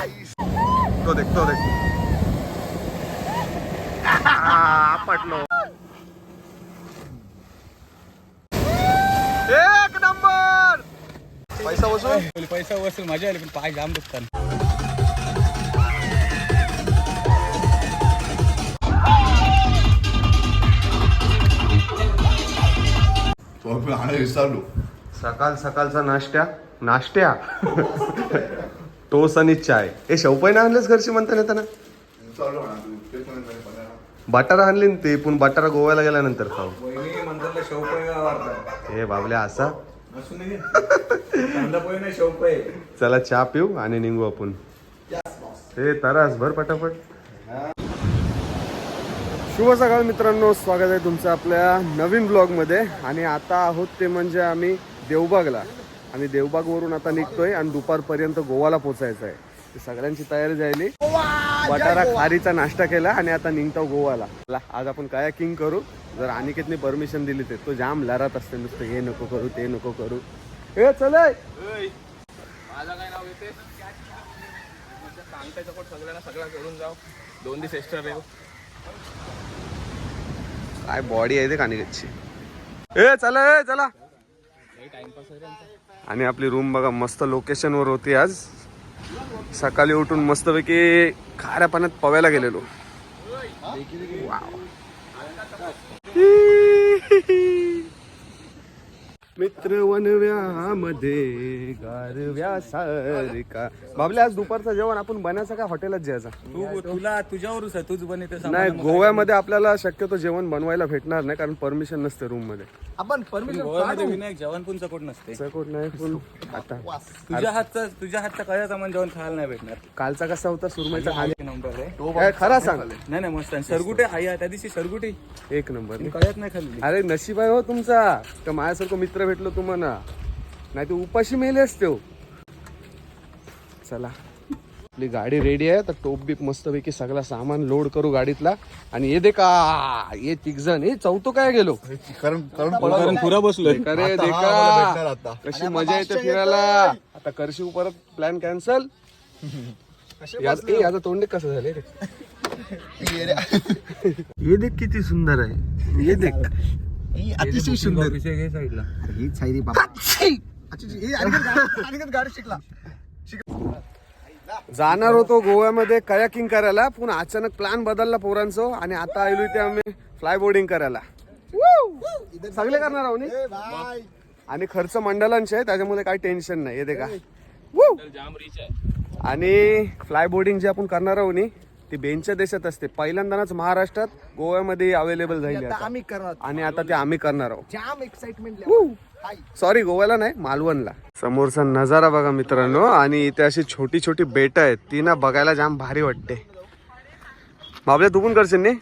तो देख तो देख. आ, पटलो एक नंबर! पैसा वसूल? पैसा वसूल मजा आली पण पाय जाम दुखतात विसरलो. सकाळ सकाळचा नाश्त्या नाश्त्या. टोस आणि चाय. हे शेवपाई ना आणलेस घरची म्हणता ना त्यांना. बटारा आणली ना ते पण बटारा गोव्याला गेल्यानंतर खाऊ. शेवपय हे बाबल्या असा? शेवपय चला चहा पिऊ आणि निघू आपण. हे तरास भर पटापट. शुभ सकाळ मित्रांनो स्वागत आहे तुमचं आपल्या नवीन ब्लॉगमध्ये. आणि आता आहोत ते म्हणजे आम्ही देवबागला. आणि देवबागवरून आता निघतोय आणि दुपारपर्यंत गोवाला पोचायचं आहे. सगळ्यांची तयारी झाली बटारा खारीचा नाश्ता केला आणि आता निघतो गोवाला. ला, आज आपण काय किंग करू. जर अनिकेतने परमिशन दिली ते तो जाम लढत असते नुसतं हे नको करू ते नको करू. हे माझं काय नाव येते? सांगताय सपोर्ट सगळ्यांना सगळं करून जाऊ दोन दिवस एक्स्ट्रा रेव काय बॉडी आहे ते कानिकेतची ए चला ए चला. आणि आपली रूम बघा मस्त लोकेशन वर होती आज सकाळी उठून मस्तपैकी खाऱ्या पाण्यात पवायला गेलेलो वाव. मित्र वनव्यामध्ये गारव्या सारिका बाबल्या आज दुपारचं जेवण आपण बनायचं का हॉटेलात जायचं? तू तुला तुझ्यावरच आहे तूच बनवते नाही गोव्यामध्ये आपल्याला शक्यतो जेवण बनवायला भेटणार नाही कारण परमिशन नसते रूममध्ये आपण परमिशन गोव्यामध्ये विनायक जेवण पण चकोट नसते. चकोट नाही पण आता. तुझ्या हातचा तुझ्या हातचा कळ्याचा मन जेवण खायला नाही भेटणार. कालचा कसा होता? सुरमईचा खाली. एक नंबर आहे. काय खरा सांग. नाही नाही मस्त आहे. सरगुटे आई आहे, त्या दिवशी सरगुटे. एक नंबर. कळ्यात नाही खाल्ली. अरे नशीब आहे हो तुमचा. तर माझ्यासारखं मित्र भेटलो तुम्हाला. नाही ते उपाशी मेले असते हो. चला. आपली गाडी रेडी आहे तर टोप बीप मस्तपैकी सगळा सामान लोड करू गाडीतला. आणि ये दे का ये तिघजण हे चौथो काय गेलो? कारण पुरा बसलोय. अरे देखा हा मला भेटणार आता. कशी मजा येते फिरायला. आता करशीव परत प्लॅन कॅन्सल याचं तोंड कसं झाले रे? हे देख किती सुंदर आहे. हे देख. अतिशय सुंदर. विषय घे साईडला. ही सायरी बाबा. गाडी शिकला. जाणार होतो गोव्यामध्ये कयाकिंग करायला पण अचानक प्लॅन बदलला पोरांचो आणि आता आलो इथे आम्ही फ्लाय बोर्डिंग करायला! सगळे करणार आहोत? आणि खर्च मंडळांचे आहे त्याच्यामुळे काही टेन्शन नाही येते का आणि फ्लाय बोर्डिंग जे आपण करणार आहोत नी ती बेंचच्या देशात असते. पहिल्यांदाच महाराष्ट्रात गोव्यामध्ये अवेलेबल झाली आता. आम्ही करणार. आणि आता ते आम्ही करणार आहोत. जाम एक्साइटमेंट सॉरी गोव्याला नाही मालवणला. समोरचा नजारा बघा मित्रांनो आणि इथे अशी छोटी छोटी बेट आहेत. ती ना बघायला जाम भारी वाटते. बाबल्या तू पण करशील नी?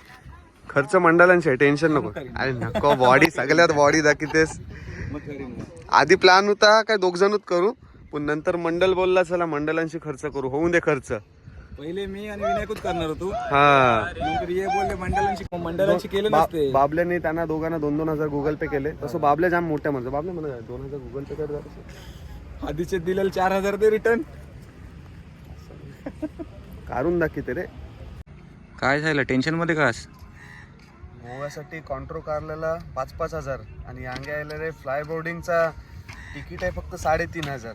खर्च मंडळांचे टेन्शन नको. अरे नको बॉडी सगळ्यात बॉडी मग. आधी प्लॅन होता काय दोघ जणच करू पण नंतर मंडळ बोलला चला मंडळांशी खर्च करू. होऊन दे खर्च. पहिले मी आणि विनायकच करणार होतो? हा. नंतर ये बोलले मंडळांशी मंडळांशी केलं बा- नसते. बाबल्याने त्यांना दोघांना दोन दोन हजार गुगल पे केले. तसं बाबल्या जाम मोठ्या म्हणतो बाबल्या म्हणा दोन हजार गुगल पे कर. आधीचे दिलेले चार हजार ते रिटर्न काढून दाखवते रे. काय झालं? टेन्शनमध्ये कास गोव्यासाठी कॉन्ट्रो कारला पाच पाच हजार आणि अंगे आलेले फ्लाय बोर्डिंगचा तिकीट आहे फक्त साडेतीन हजार.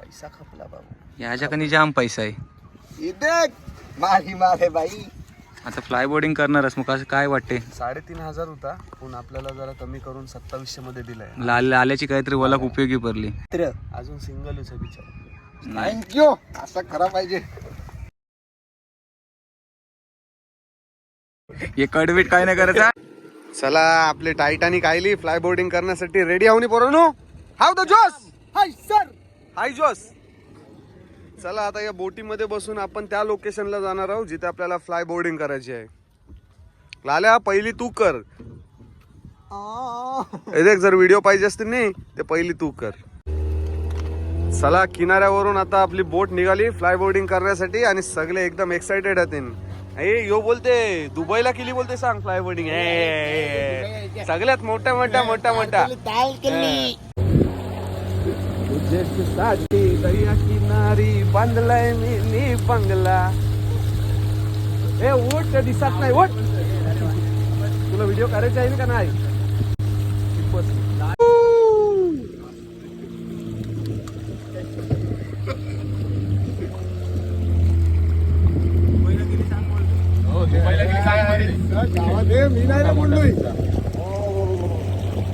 पैसा खपला बाबू. याच्याकडे जाम पैसा आहे. मारी मारे बाई. आता फ्लाय बोर्डिंग करणारच मग असं काय वाटते? साडेतीन हजार होता पण आपल्याला जरा कमी करून सत्तावीसशे मध्ये दिलाय. लाल लाल्याची काहीतरी वलक उपयोगी पडली. अजून आहे बिचारा थँक्यू असं करा पाहिजे. हे कडवीट काय नाही करायचा चला आपले टायटानिक आयली. फ्लाय बोर्डिंग करण्यासाठी रेडी आहोनी पोरांनो? How the josh high sir high josh चला आता या बोटीमध्ये बसून आपण त्या लोकेशनला जाणार आहोत जिथे आपल्याला फ्लाय बोर्डिंग करायची आहे. लाल्या पहिली तू कर. हे देख जर व्हिडिओ पाहिजे असतील नाही ते पहिली तू कर. चला किनाऱ्यावरून आता आपली बोट निघाली फ्लाय बोर्डिंग करण्यासाठी आणि सगळे एकदम एक्साइटेड आहेत. ए यो बोलते दुबईला केली बोलते सांग फ्लाय बोर्डिंग सगळ्यात मोठ्या मोठ्या मोठ्या मोठ्या. ज्येष्ठसाठी दर्या किनारी बांधलाय मी नी बंगला ए ओट दिसत नाही ओट तुला व्हिडिओ करायचा आहे का नाही बस.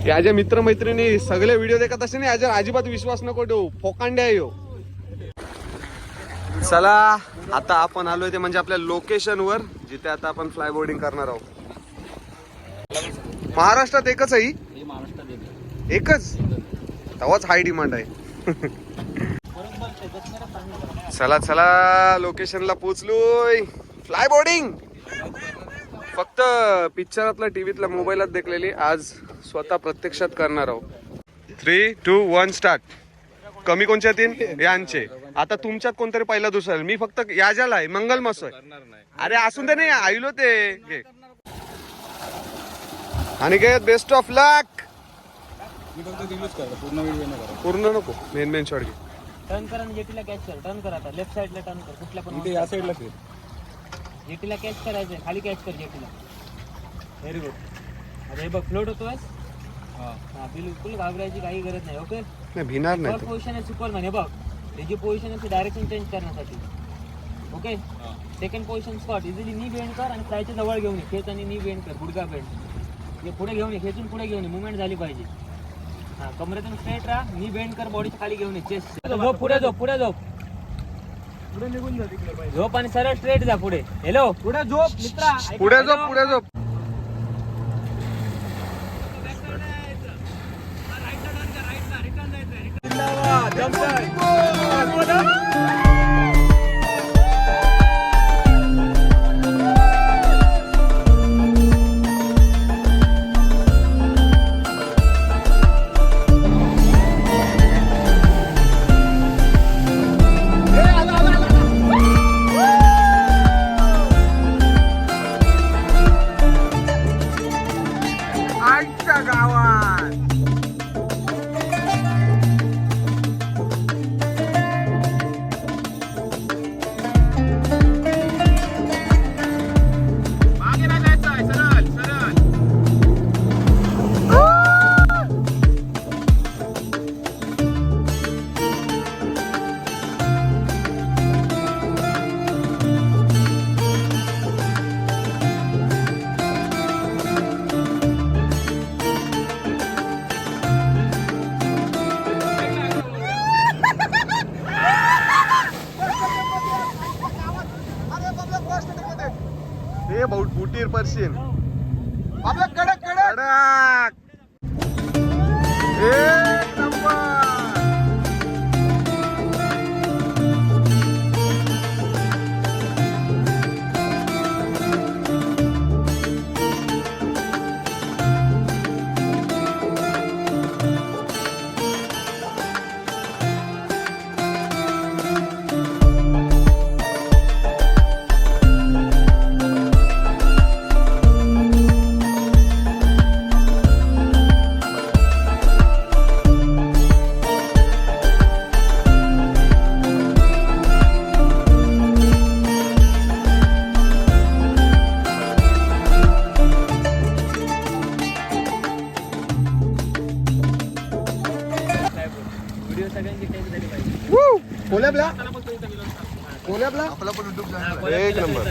याच्या मित्रमैत्रिणी सगळे व्हिडिओ देखत असे ना याच्यावर अजिबात विश्वास नको ठेवू. फोकांड्या येऊ. चला आता आपण आलोय ते म्हणजे आपल्या लोकेशन वर जिथे आता आपण फ्लाय बोर्डिंग करणार आहोत. महाराष्ट्रात एकच आहे एकच? तेव्हाच हाय डिमांड आहे. चला चला लोकेशनला पोचलोय. फ्लाय बोर्डिंग फक्त पिक्चरातला टीव्हीतला मोबाईलात देखलेली. आज स्वतः प्रत्यक्षात करणार आहोत. थ्री टू वन स्टार्ट कमी कोणच्या तीन? यांचे. आता तुमच्यात कोणतरी पहिला दुसरा मी फक्त याजाला आहे मंगल मसोय अरे असून दे नाही आईलो ते. घे. आणि काय बेस्ट ऑफ लक पूर्ण नको. मेन मेन शॉर्ट घे. टर्न करा आणि जेटीला कॅच कर. टर्न कर आता. लेफ्ट साईडला टर्न कर. कुठल्या पण इथे या साईडला फिर जेटीला कॅच करायचंय. खाली कॅच कर जेटीला. व्हेरी गुड हे बघ फ्लोट होतोय. हा. हा बिलकुल घाबरायची काही गरज नाही ओके? नाही भिणार नाही फर्स्ट तो. पोझिशन आहे सुपरमॅन हे बघ. त्याची पोझिशन आहे डायरेक्शन चेंज करण्यासाठी. Okay? Second position spot easily knee bend कर आणि फ्लायच्या जवळ घेऊन ये. खेच आणि नी बेंड कर गुडगा बेंड हे पुढे घेऊन ये खेचून पुढे घेऊन ये. मुवमेंट झाली पाहिजे. हा कमरेतून स्ट्रेट राहा. नी बेंड कर बॉडीच्या खाली घेऊन ये. चेस्ट झोप पुढे झोप पुढे झोप. पुढे निघून जा तिकडे झोप आणि सरळ स्ट्रेट जा पुढे. हॅलो पुढे झोप मित्रा. पुढे? झोप पुढे झोप. आजच्या गावात हे भाऊ एक नंबर.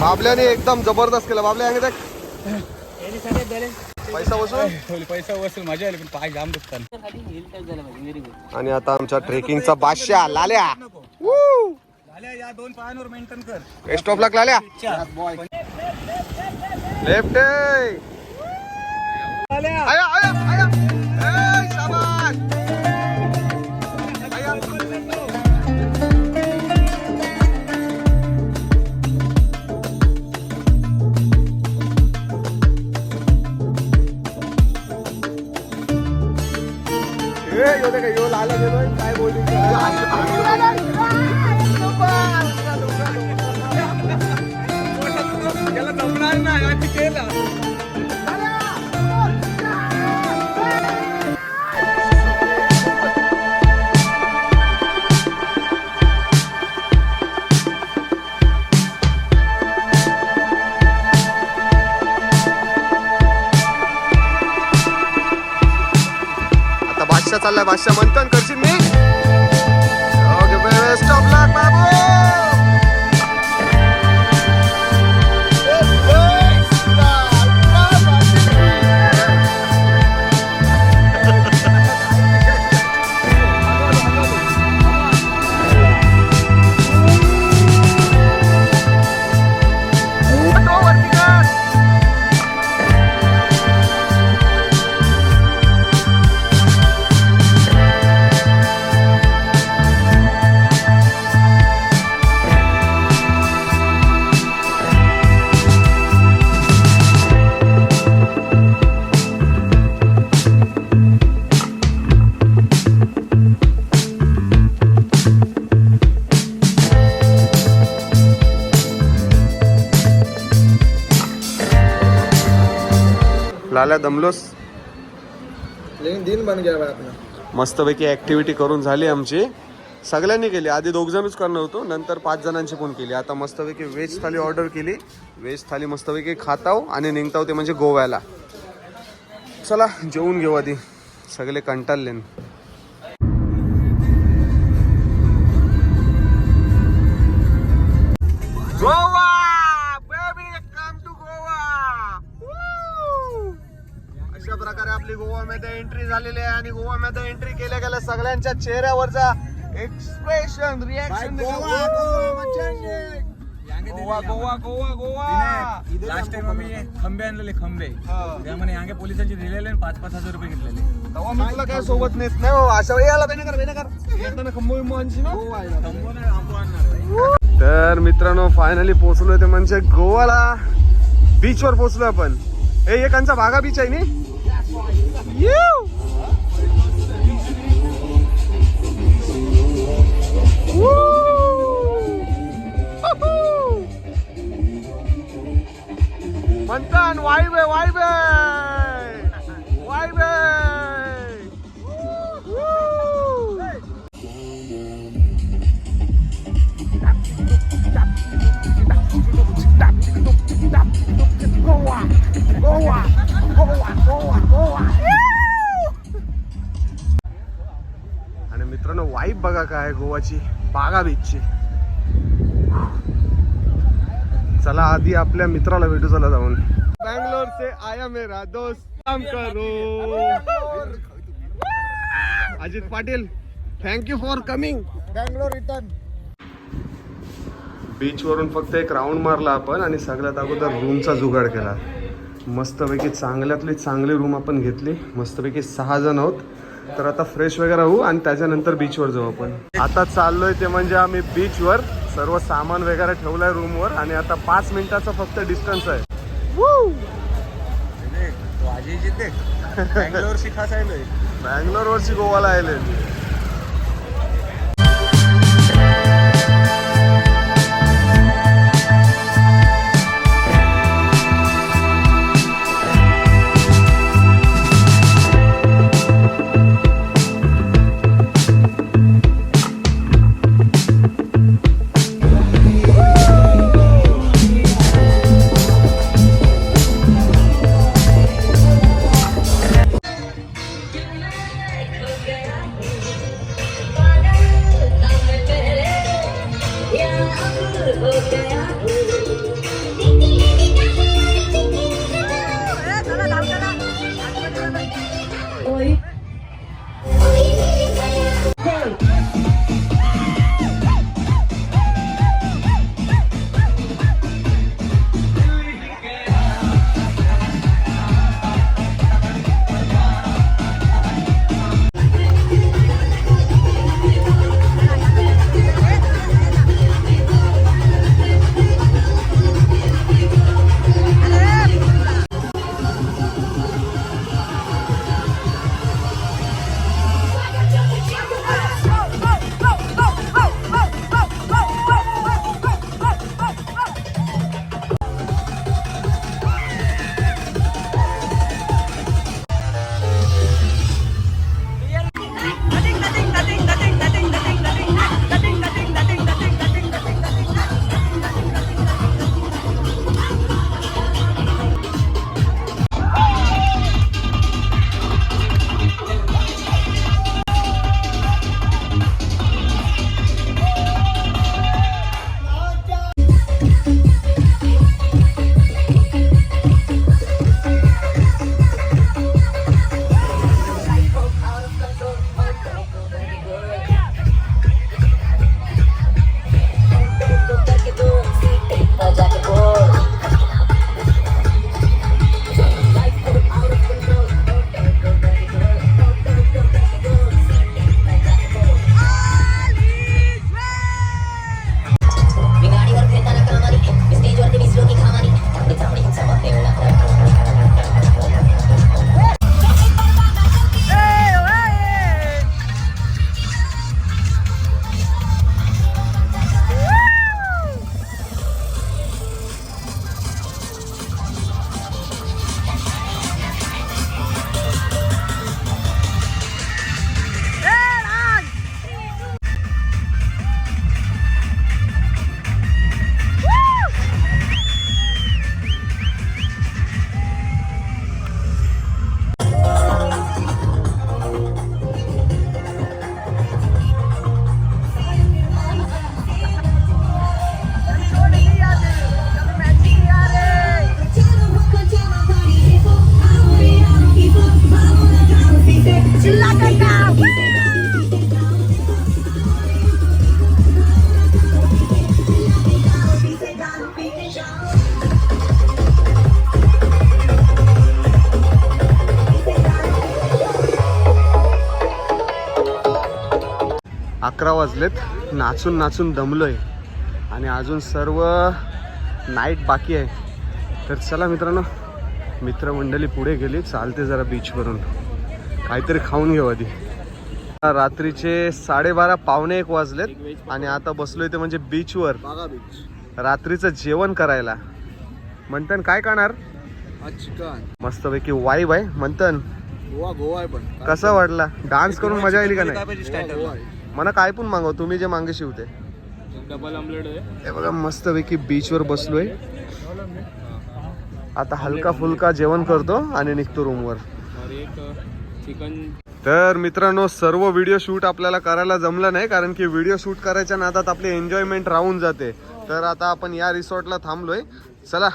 बाबल्याने एकदम जबरदस्त केलं. बाबल्या बॅलन्स पैसा वसूल? पैसा वसूल. मजा आली पण पाय जाम दुखतात आणि आता आमच्या ट्रेकिंगचा बादशाह लाल्या. या दोन पायांवर मेंटेन कर. बेस्ट ऑफ लक लाल्या. लेफ्ट आया आया आया. काय बोलली? चाललाय बादशाह मंथन करशील मी? ओके बेस्ट ऑफ लक बाबू लाल्या दमलोस? लेकिन दिन बन गया भाई अपना। मस्तपैकी ऍक्टिव्हिटी करून झाली आमची. सगळ्यांनी केली. आधी दोघ जणच करणार होतो. नंतर पाच जणांची पण केली. आता मस्तपैकी व्हेज थाली ऑर्डर केली. व्हेज थाली मस्तपैकी खाताव आणि निघताव ते म्हणजे गोव्याला. चला जेवून घेऊ आधी. सगळे कंटाळले झालेली आहे आणि गोवामध्ये एंट्री केल्या गेल्या सगळ्यांच्या चेहऱ्यावरचा expression reaction Goa Goa Goa Goa last time आम्ही खंबे आणलेले खंबे. त्यामुळे यांगे पोलिसांची दिलेले पाच पाच हजार रुपये घेतलेले. तेव्हा मी तुला काय सोबत नेत नाही हो अशा वेळी याला बेने कर बेने कर येताना खंबो बिंबो आणशी ना? खंबो नाही आंबो आणणार तर मित्रांनो फायनली पोहोचलोय ते म्हणजे गोवाला. बीच वर पोहोचलोय आपण. हे एकांचा भागा बीच आहे नी? मंथन वाईब आहे वाईब आहे वाईब आहे गोवा आणि मित्रांनो वाईब बघा काय गोवाची. बागा बीचची चला आधी आपल्या मित्राला भेटू चला जाऊन. बँगलोर से आया मेरा दोस्त काम करो. Ajit Patil thank you for coming Bangalore return beach वरून फक्त एक राऊंड मारला आपण आणि सगळ्यात अगोदर रूमचा जुगाड केला. मस्तपैकी चांगल्यातली चांगली रूम आपण घेतली. मस्तपैकी सहा जण आहोत. तर आता फ्रेश वगैरे होऊ आणि त्याच्यानंतर बीचवर जाऊ आपण. आता चाललोय ते म्हणजे आम्ही बीचवर सर्व सामान वगैरे ठेवलंय रूमवर आणि आता पाच मिनिटाचा फक्त डिस्टन्स आहे. तो आजी जिथे? बँगलोर वरची गोवाला आले वाजलेत. नाचून नाचून दमलोय. आणि अजून सर्व नाईट बाकी आहे. तर चला मित्रांनो मित्रमंडळी पुढे गेली. चालते जरा बीचवरून काहीतरी खाऊन घेऊ आधी. रात्रीचे साडेबारा पावणे एक वाजलेत. आणि आता बसलोय ते म्हणजे बीचवर रात्रीचं जेवण करायला. म्हणतन काय चिकन मस्तपैकी वाईब आहे म्हणतन गोवा गोवा आहे पण. कसा वाटला? डान्स करून मजा आली का नाही? आहे. मला काय पण मागव तुम्ही जे मागे शिवते. डबल ऑमलेट आहे. हे बघा मस्तपैकी बीचवर बसलोय. आता हलका फुलका जेवण करतो आणि निघतो रूमवर चिकन तर मित्रांनो सर्व व्हिडिओ शूट आपल्याला करायला जमलं नाही कारण की व्हिडिओ शूट करायच्या नादात आपली एन्जॉयमेंट राहून जाते. तर आता आपण या रिसॉर्टला थांबलोय. चला.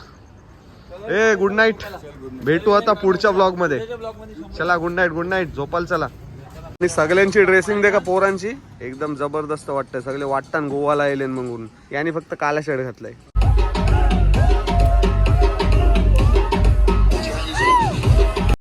ए गुड नाईट भेटू आता पुढच्या ब्लॉगमध्ये. चला गुड नाईट गुड नाईट झोपाल चला. आणि सगळ्यांची ड्रेसिंग दे का पोरांची. एकदम जबरदस्त वाटतंय. सगळे वाटतान गोवाला येलेन म्हणून याने फक्त काला शर्ट घातलाय.